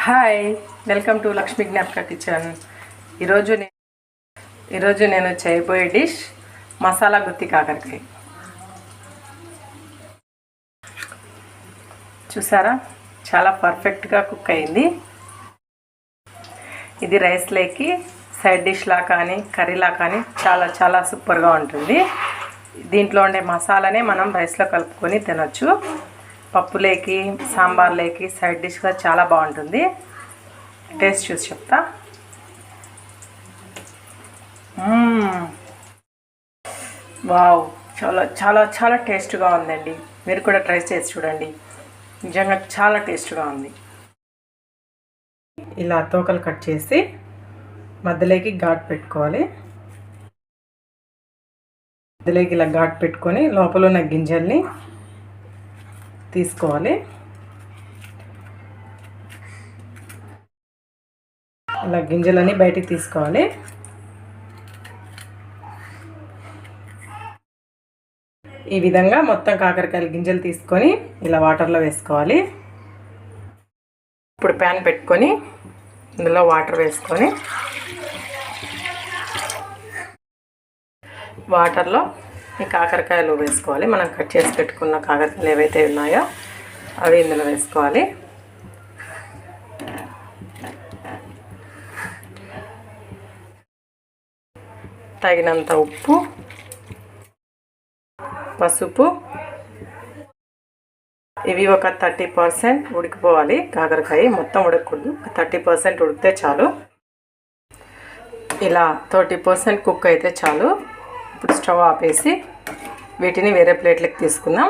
Hi welcome to Lakshmi జ్ఞాపక kitchen ఈరోజు నేను ఈరోజు నేను చేయబోయే డిష్ మసాలా గుత్తి కాకరకాయ. చూసారా? చాలా పర్ఫెక్ట్గా కుక్ అయింది. ఇది రైస్లోకి సైడ్ డిష్లా కానీ కర్రీలా కానీ చాలా చాలా సూపర్గా ఉంటుంది. దీంట్లో ఉండే మసాలానే మనం రైస్లో కలుపుకొని తినచ్చు. పప్పులేకి సాంబార్లేకి సైడ్ డిష్గా చాలా బాగుంటుంది. టేస్ట్ చూసి చెప్తా. వావ్ చాలా చాలా చాలా టేస్ట్గా ఉందండి. మీరు కూడా ట్రై చేసి చూడండి. నిజంగా చాలా టేస్ట్గా ఉంది. ఇలా తోకలు కట్ చేసి మధ్యలోకి ఘాట్ పెట్టుకోవాలి. మధ్యలోకి ఇలా ఘాట్ పెట్టుకొని లోపల ఉన్న గింజల్ని తీసుకోవాలి. అలా గింజలన్నీ బయటికి తీసుకోవాలి. ఈ విధంగా మొత్తం కాకరకాయల గింజలు తీసుకొని ఇలా వాటర్లో వేసుకోవాలి. ఇప్పుడు ప్యాన్ పెట్టుకొని ఇందులో వాటర్ వేసుకొని వాటర్లో ఈ కాకరకాయలు వేసుకోవాలి. మనం కట్ చేసి పెట్టుకున్న కాకరకాయలు ఏవైతే ఉన్నాయో అవి ఇందులో వేసుకోవాలి. తగినంత ఉప్పు పసుపు ఇవి ఒక థర్టీ పర్సెంట్ ఉడికిపోవాలి. కాకరకాయ మొత్తం ఉడకకూడదు. థర్టీ పర్సెంట్ ఉడికితే చాలు. ఇలా థర్టీ పర్సెంట్ కుక్ అయితే చాలు. ఇప్పుడు స్టవ్ ఆపేసి వీటిని వేరే ప్లేట్లకు తీసుకుందాం.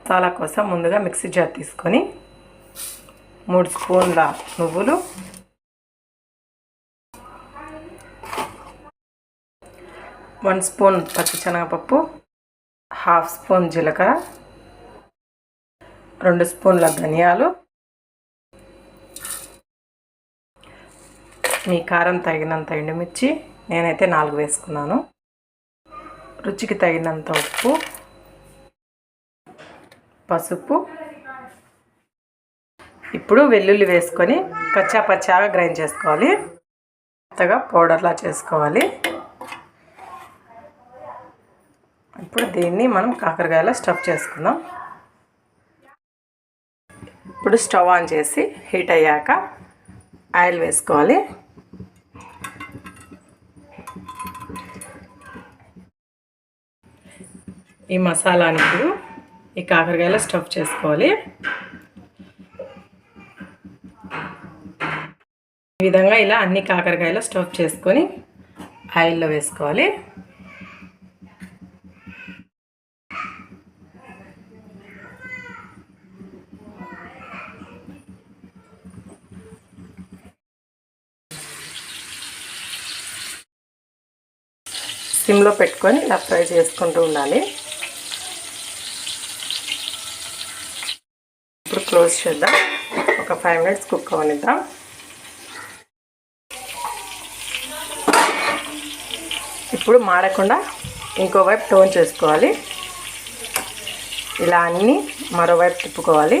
మసాలా కోసం ముందుగా మిక్సీ జార్ తీసుకొని మూడు స్పూన్ల నువ్వులు వన్ స్పూన్ పచ్చిశనగపప్పు హాఫ్ స్పూన్ జీలకర్ర రెండు స్పూన్ల ధనియాలు. మీ కారం తగినంత ఎండుమిర్చి నేనైతే నాలుగు వేసుకున్నాను. రుచికి తగినంత ఉప్పు పసుపు. ఇప్పుడు వెల్లుల్లి వేసుకొని కచ్చా పచ్చాగా గ్రైండ్ చేసుకోవాలి. కొత్తగా పౌడర్లా చేసుకోవాలి. ఇప్పుడు దీన్ని మనం కాకరకాయలో స్టఫ్ చేసుకుందాం. ఇప్పుడు స్టవ్ ఆన్ చేసి హీట్ అయ్యాక ఆయిల్ వేసుకోవాలి. ఈ మసాలాని ఇప్పుడు ఈ కాకరకాయలో స్టఫ్ చేసుకోవాలి. ఈ విధంగా ఇలా అన్ని కాకరకాయలు స్టఫ్ చేసుకొని ఆయిల్లో వేసుకోవాలి. సిమ్లో పెట్టుకొని ఇలా ఫ్రై చేసుకుంటూ ఉండాలి. ఇప్పుడు క్లోజ్ చేద్దాం. ఒక ఫైవ్ మినిట్స్ కుక్ అవనిద్దాం. ఇప్పుడు మాడకుండా ఇంకోవైపు టోన్ చేసుకోవాలి. ఇలా అన్నీ మరోవైపు తిప్పుకోవాలి.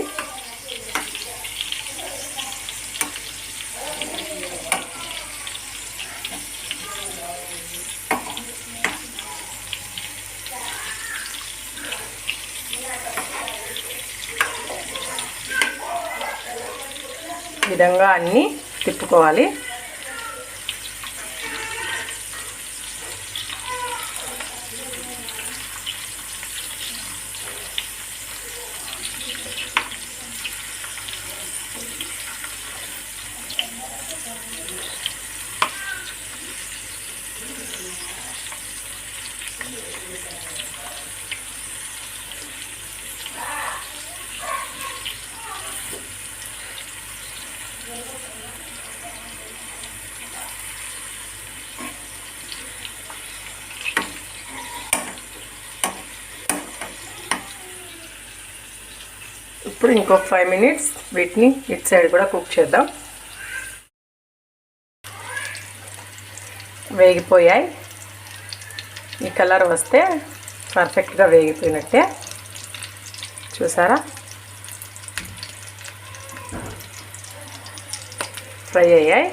విధంగా అన్నీ తిప్పుకోవాలి. ఇప్పుడు ఇంకొక ఫైవ్ మినిట్స్ వీటిని ఇట్ సైడ్ కూడా కుక్ చేద్దాం. వేగిపోయాయి. ఈ కలర్ వస్తే పర్ఫెక్ట్గా వేగిపోయినట్టే. చూసారా? ఫ్రై అయ్యాయి.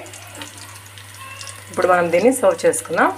ఇప్పుడు మనం దీన్ని సర్వ్ చేసుకుందాం.